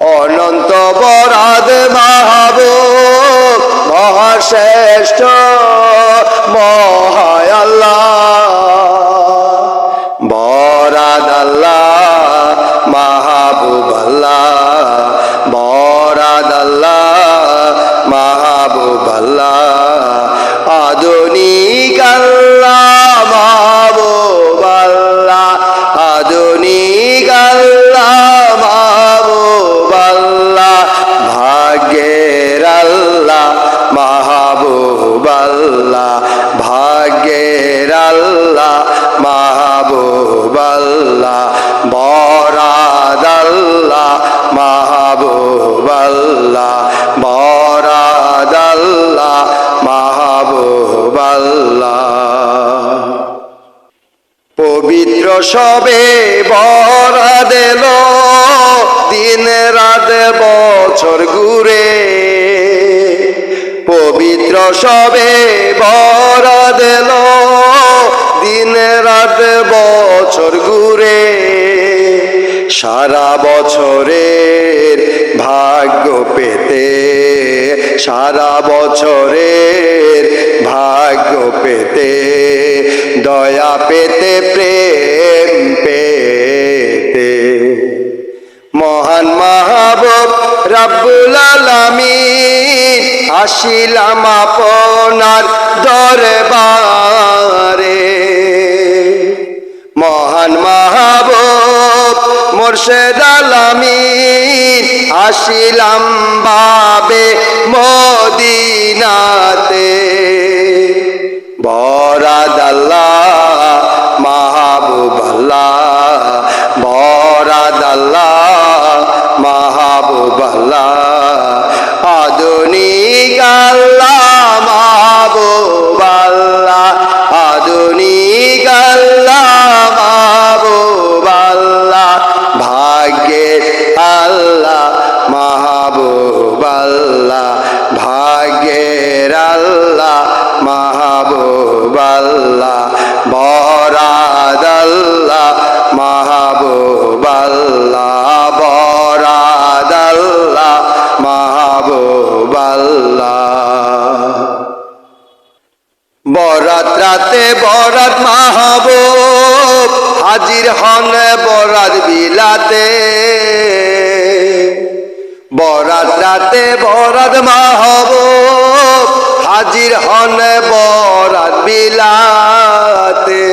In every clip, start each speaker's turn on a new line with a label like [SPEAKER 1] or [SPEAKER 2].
[SPEAKER 1] অনন্ত বরাদ মাহবুব, মহাশ্রেষ্ঠ, মহায় আল্লাহ। বরাদ আল্লাহ, মাহবুব আল্লাহ। বরাদ আল্লাহ, মাহবুব আল্লাহ। আধুনিক আল্লাহ। আল্লাহ, ভাগ্যের আল্লাহ, মাহবুব আল্লাহ, বরাদ আল্লাহ, মাহবুব আল্লাহ, বরাদ আল্লাহ, মাহবুব আল্লাহ। পবিত্র সবে বরা দিন রাত বছর ঘুরে। পবিত্র সবে বরা দিল দিন রাত বছর ঘুরে, সারা বছরের ভাগ্য পেতে, সারা বছরের ভাগ্য পেতে, দয়া পেতে, প্রেম পেতে। মহান মাহবুব রাব্বুল আলামিন আসিলাম আপনার দরবারে। মহান মাহবুব মোর্শেদ আলামিন আসিলাম বাবে মদিনাতে। বরাদ আল্লাহ মাহবুব মাহবুব আল্লাহ ভাগ্যের আল্লাহ মাহবুব আল্লাহ বরাদ আল্লাহ মাহবুব আল্লাহ আল্লাহ বরাত রাতে বরাত মাহবুব, হাজির হন বরাত বিলাতে। বরাত রাতে বরাত মাহবুব হাজির হন বরাত বিলাতে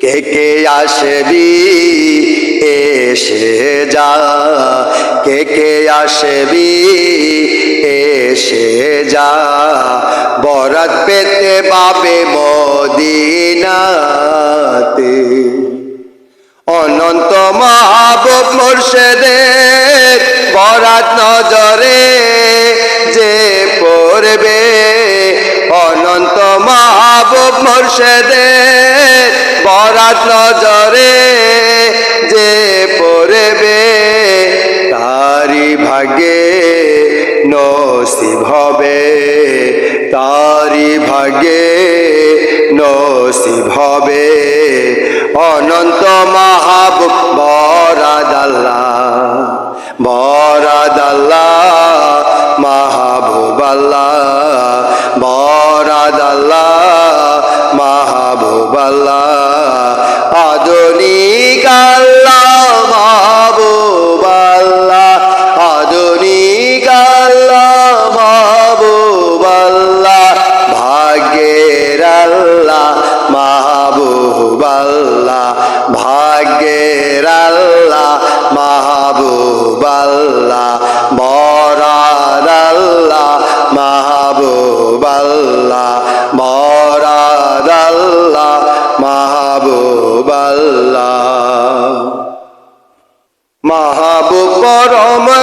[SPEAKER 1] কে কে আসবি, এসে যা। কে কে আসবি, এসে যা। বরাত পেতে পাবে মদিনাতে অনন্ত মাহবুব মুর্শেদের বরাত নজরে যে পড়বে। অনন্ত মাহবুব মুর্শেদের বরাত নজরে যে পড়বে। তারি ভাগে নসিব হবে। তারি ভাগে নসিব হবে। অনন্ত মাহবুব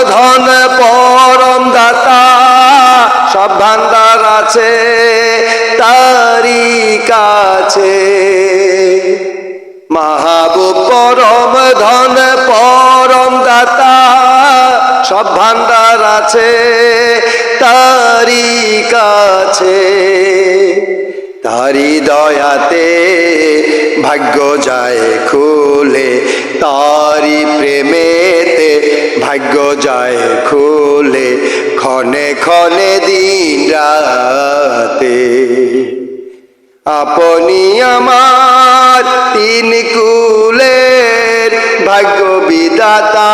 [SPEAKER 1] ধন পরম দাতা সব ভান্ডার আছে তারি কাছে। মাহবুব পরম, ধন পরম দাতা সব ভান্ডার আছে তারি কাছে। তারি দয়াতে ভাগ্য যায় খুলে তারি প্রেমেতে ভাগ্য যায় খুলে, ক্ষণে ক্ষণে দিন রাতে। আপনি আমার তিন কুলের ভাগ্য বিদাতা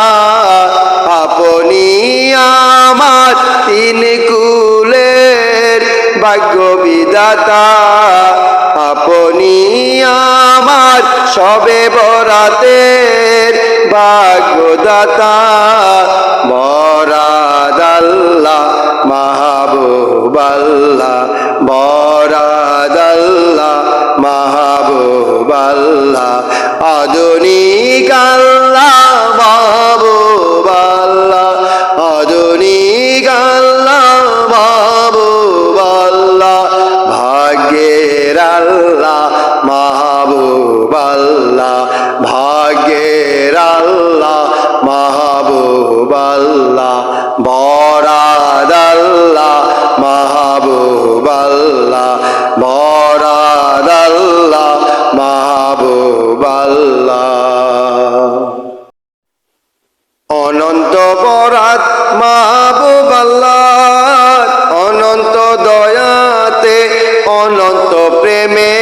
[SPEAKER 1] আপনি আমার তিন কুলের ভাগ্য বিদাতা আপনি আমার সবে বরাতের ভাগ্যদাতা বরাদ আল্লাহ, মাহবুব আল্লাহ বরাদ আল্লাহ, মাহবুব আল্লাহ, আধুনিক আল্লাহ, মাহবুব আল্লাহ, আধুনিক আল্লাহ, মাহবুব আল্লাহ, ভাগ্যের আল্লাহ, মাহবুব আল্লাহ, ভাগ্যের আল্লাহ, বরাদ আল্লাহ, মাহবুব আল্লাহ, বরাদ আল্লাহ, মাহবুব আল্লাহ। অনন্ত বরাত, মাহবুব আল্লাহ, অনন্ত দয়াতে, অনন্ত প্রেমেতে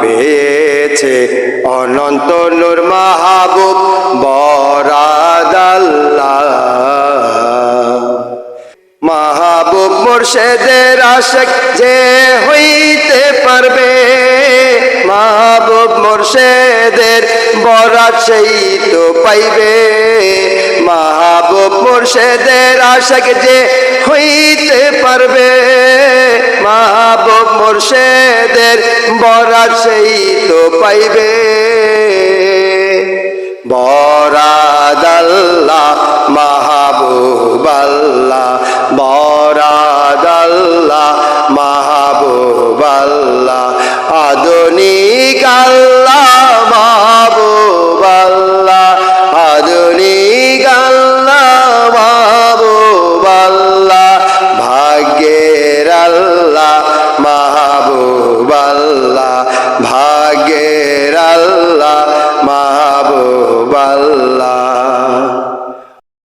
[SPEAKER 1] পেয়েছে। অনন্ত নূর মাহবুব বরাদ আল্লাহ মাহবুব মুর্শেদের আশেক যে হইতে পারবে, মাহবুব মুর্শেদের বরাত সেই তো পাইবে। মাহবুব মুর্শেদের আশেক যে হইতে পারবে, মাহবুব মুর্শেদের বরাত সেই তো পাইবে। বরাদ আল্লাহ, মাহবুব আল্লাহ বরাদ আল্লাহ, মাহবুব আল্লাহ, আধুনিক আল্লাহ